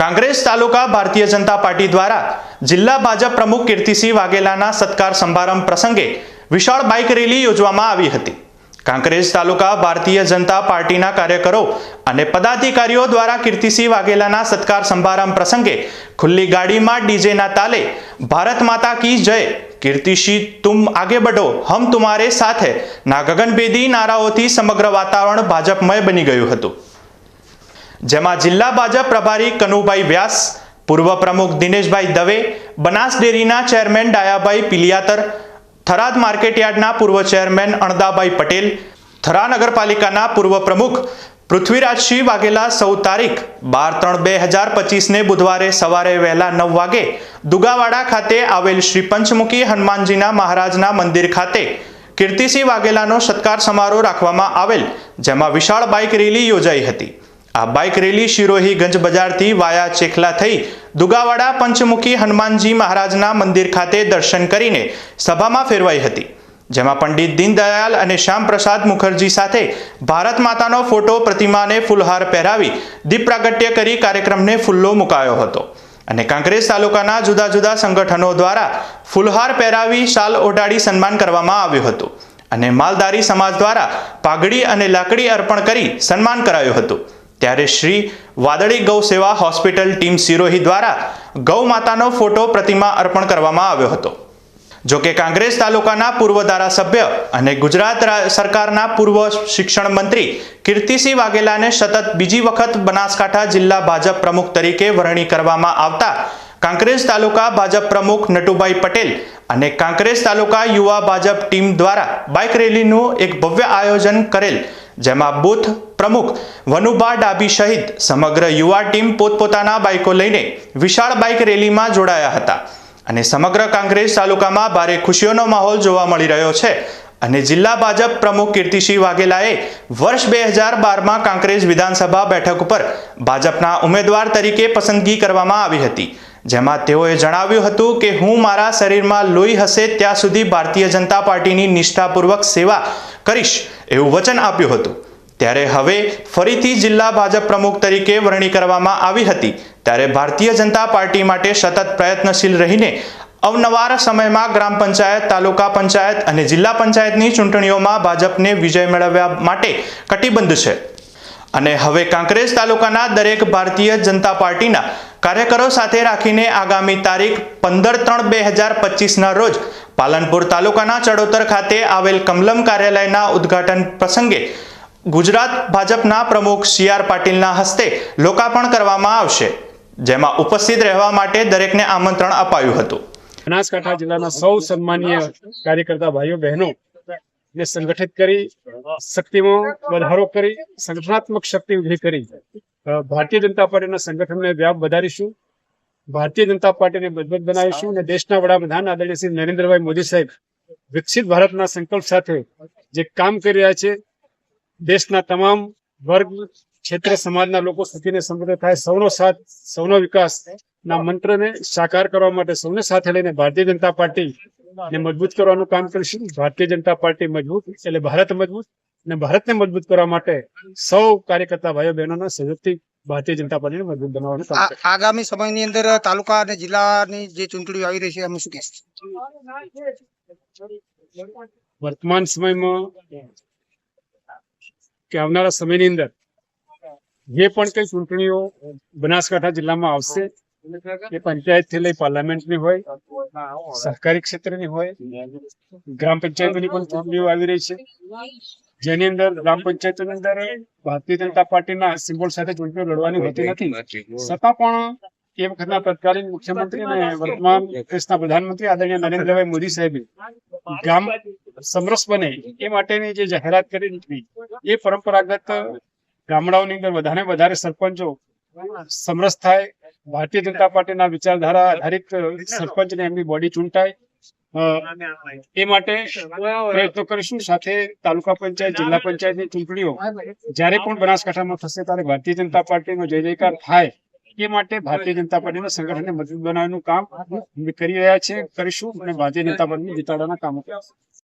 કાંકરેજ તાલુકા Bharatiya Janata party દ્વારા જિલ્લા ભાજપ પ્રમુખ કીર્તિસિંહ વાઘેલાના સત્કાર સમારંભ પ્રસંગે વિશાળ બાઇક રેલી યોજવામાં આવી હતી. કાંકરેજ તાલુકા ભારતીય જનતા પાર્ટીના કાર્યકરો અને પદાધિકારીઓ દ્વારા કીર્તિસિંહ વાઘેલાના સત્કાર સમારંભ પ્રસંગે ખુલ્લી ગાડીમાં ડીજેના તાલે ભારત માતા કી જય કીર્તિસિંહ તુમ આગે બઢો, હમ તુમારે સાથે ના ગગનભેદી નારાઓથી સમગ્ર વાતાવરણ ભાજપમય બની ગયું હતું. જેમાં જિલ્લા ભાજપ પ્રભારી કનુભાઈ વ્યાસ, પૂર્વ પ્રમુખ દિનેશભાઈ દવે, બનાસ ડેરીના ચેરમેન ડાયાભાઈ પિલિયાતર, થરાદ માર્કેટયાર્ડના પૂર્વ ચેરમેન અણદાભાઈ પટેલ, થરા નગરપાલિકાના પૂર્વ પ્રમુખ પૃથ્વીરાજસિંહ વાઘેલા સૌ તારીખ, બાર ત્રણ બે હજાર પચીસને બુધવારે સવારે વહેલા નવ વાગે, દુગાવાડા ખાતે આવેલ શ્રી પંચમુખી હનુમાનજીના મહારાજના મંદિર ખાતે કીર્તિસિંહ વાઘેલાનો સત્કાર સમારોહ રાખવામાં આવેલ, જેમાં વિશાળ બાઇક રેલી યોજાઈ હતી. આ બાઇક રેલી શિરોહી ગંજ બજારથી વાયા ચેખલા થઈ દુગાવાડા પંચમુખી હનુમાનજી મહારાજના મંદિર ખાતે દર્શન કરીને સભામાં ફેરવાઈ હતી. જેમાં પંડિત દીનદયાલ અને શ્યામપ્રસાદ મુખર્જી સાથે ભારત માતાનો ફોટો પ્રતિમાને ફૂલહાર પહેરાવી દીપ પ્રાગટ્ય કરી કાર્યક્રમને ફુલ્લો મુકાયો હતો. અને કાંકરેજ તાલુકાના જુદા જુદા સંગઠનો દ્વારા ફૂલહાર પહેરાવી શાલ ઓઢાડી સન્માન કરવામાં આવ્યું હતું. અને માલધારી સમાજ દ્વારા પાઘડી અને લાકડી અર્પણ કરી સન્માન કરાયું હતું. ત્યારે શ્રી વાદળી ગૌ સેવા હોસ્પિટલ ટીમ સિરોહી દ્વારા ગૌ માતાનો ફોટો પ્રતિમા અર્પણ કરવામાં આવ્યો હતો. જો કે કાંગ્રેસ તાલુકાના પૂર્વ ધારાસભ્ય અને ગુજરાત સરકારના પૂર્વ શિક્ષણ મંત્રી કીર્તિસિંહ વાઘેલાને સતત બીજી વખત બનાસકાંઠા જિલ્લા ભાજપ પ્રમુખ તરીકે વરણી કરવામાં આવતા કાંકરેજ તાલુકા ભાજપ પ્રમુખ નટુભાઈ પટેલ અને કાંકરેજ તાલુકા યુવા ભાજપ ટીમ દ્વારા બાઇક રેલીનું એક ભવ્ય આયોજન કરેલ જેમાં બુથ પ્રમુખ વનુભા ડાબી સહિત સમગ્ર યુવા ટીમ પોતપોતાના બાઇકો લઈને વિશાળ બાઇક રેલીમાં જોડાયા હતા. અને સમગ્ર કોંગ્રેસ તાલુકામાં ભારે ખુશીઓનો માહોલ જોવા મળી રહ્યો છે. અને જિલ્લા ભાજપ પ્રમુખ કીર્તિસિંહ વાઘેલાએ વર્ષ બે હજાર બારમાં કાંકરેજ વિધાનસભા બેઠક ઉપર ભાજપના ઉમેદવાર તરીકે પસંદગી કરવામાં આવી હતી. જેમાં તેઓએ જણાવ્યું હતું કે હું મારા શરીરમાં લોહી હશે, ત્યાં સુધી ભારતીય જનતા પાર્ટીની નિષ્ઠાપૂર્વક સેવા કરીશ એવું વચન આપ્યું હતું. ત્યારે હવે ફરીથી જિલ્લા ભાજપ પ્રમુખ તરીકે વરણી કરવામાં આવી હતી. ત્યારે ભારતીય જનતા પાર્ટી માટે સતત પ્રયત્નશીલ રહીને અવનવાર સમયમાં ગ્રામ પંચાયત, તાલુકા પંચાયત અને જિલ્લા પંચાયતની ચૂંટણીઓમાં ભાજપને વિજય મેળવવા માટે કટિબદ્ધ છે. અને હવે કાંકરેજ તાલુકાના દરેક ભારતીય જનતા પાર્ટીના કાર્યકરો સાથે રાખીને આગામી તારીખ પંદર ત્રણ બે હજાર પચીસના રોજ પાલનપુર તાલુકાના ચડોતર ખાતે આવેલ કમલમ કાર્યાલયના ઉદ્ઘાટન પ્રસંગે ગુજરાત ભાજપના પ્રમુખ સી આર પાટીલના હસ્તે લોકાર્પણ કરવામાં આવશે, જેમાં ઉપસ્થિત રહેવા માટે દરેકને આમંત્રણ અપાયું હતું. બનાસકાંઠા જિલ્લાના સૌ સન્માનીય કાર્યકર્તા ભાઈઓ બહેનો ને સંગઠિત કરી, શક્તિમાં વધારો કરી સંગઠનાત્મક શક્તિ ઊભી કરી. ભારતીય જનતા પાર્ટીના સંગઠનને વ્યાપ વધારીશું. ભારતીય જનતા પાર્ટીને મજબૂત બનાવીશું અને દેશના વડાપ્રધાન આદરણીય શ્રી નરેન્દ્રભાઈ મોદી સાહેબ વિકસિત ભારતના સંકલ્પ સાથે જે કામ કરી રહ્યા છે, દેશના તમામ વર્ગ, ક્ષેત્ર સમાજના લોકો સુખીને સમૃદ્ધ થાય, સૌનો સાથ, સૌનો વિકાસ ના મંત્રને સાકાર કરવા માટે સૌને સાથે લઈને ભારતીય જનતા પાર્ટી ને મજબૂત કરવાનું કામ કરીશું. ભારતીય જનતા પાર્ટી મજબૂત એટલે ભારત મજબૂત અને ભારતને મજબૂત કરવા માટે સૌ કાર્યકર્તા ભાઈઓ બહેનોના સહયોગથી ભારતીય જનતા પાર્ટીને મજબૂત બનાવવાનું કામ આગામી સમયની અંદર તાલુકા અને જિલ્લાની જે ચૂંટણીઓ આવી રહી છે અમે શું કહેશું? વર્તમાન સમયમાં કે આવનારા સમયની અંદર જે પણ કઈ ચૂંટણીઓ બનાસકાંઠા જિલ્લામાં આવશે એ પંચાયતથી લઈ પાર્લામેન્ટની હોય સહકારી ક્ષેત્રની હોય ગ્રામ પંચાયતોની પણ ચૂંટણીઓ આવી રહી છે. જેની અંદર ગ્રામ પંચાયતોની અંદર ભારતીય જનતા પાર્ટીના સિમ્બોલ સાથે ચૂંટણીઓ લડવાની હોતી નથી. છતાં પણ એ વખતના તત્કાલીન મુખ્યમંત્રી અને વર્તમાન દેશના પ્રધાનમંત્રી આદરણીય નરેન્દ્રભાઈ મોદી સાહેબે ગામ સમરસ બને એ માટેની જે જાહેરાત કરી હતી એ પરંપરાગત ગામડાઓની અંદર વધારે વધારે સરપંચો સમરસ થાય ભારતીય જનતા પાર્ટીના વિચારધારા આધારિત સરપંચ ને એમની બોડી ચૂંટાય. એ માટે પ્રયત્નો કરીશું. સાથે તાલુકા પંચાયત, જિલ્લા પંચાયતની ચૂંટણીઓ જ્યારે પણ બનાસકાંઠામાં થશે ત્યારે ભારતીય જનતા પાર્ટીનો જય જયકાર થાય એ માટે ભારતીય જનતા પાર્ટીના સંગઠનને મજબૂત બનાવવાનું કામ કરી રહ્યા છે કરીશું અને ભારતીય જનતા પાર્ટીની જીતાડવાના કામો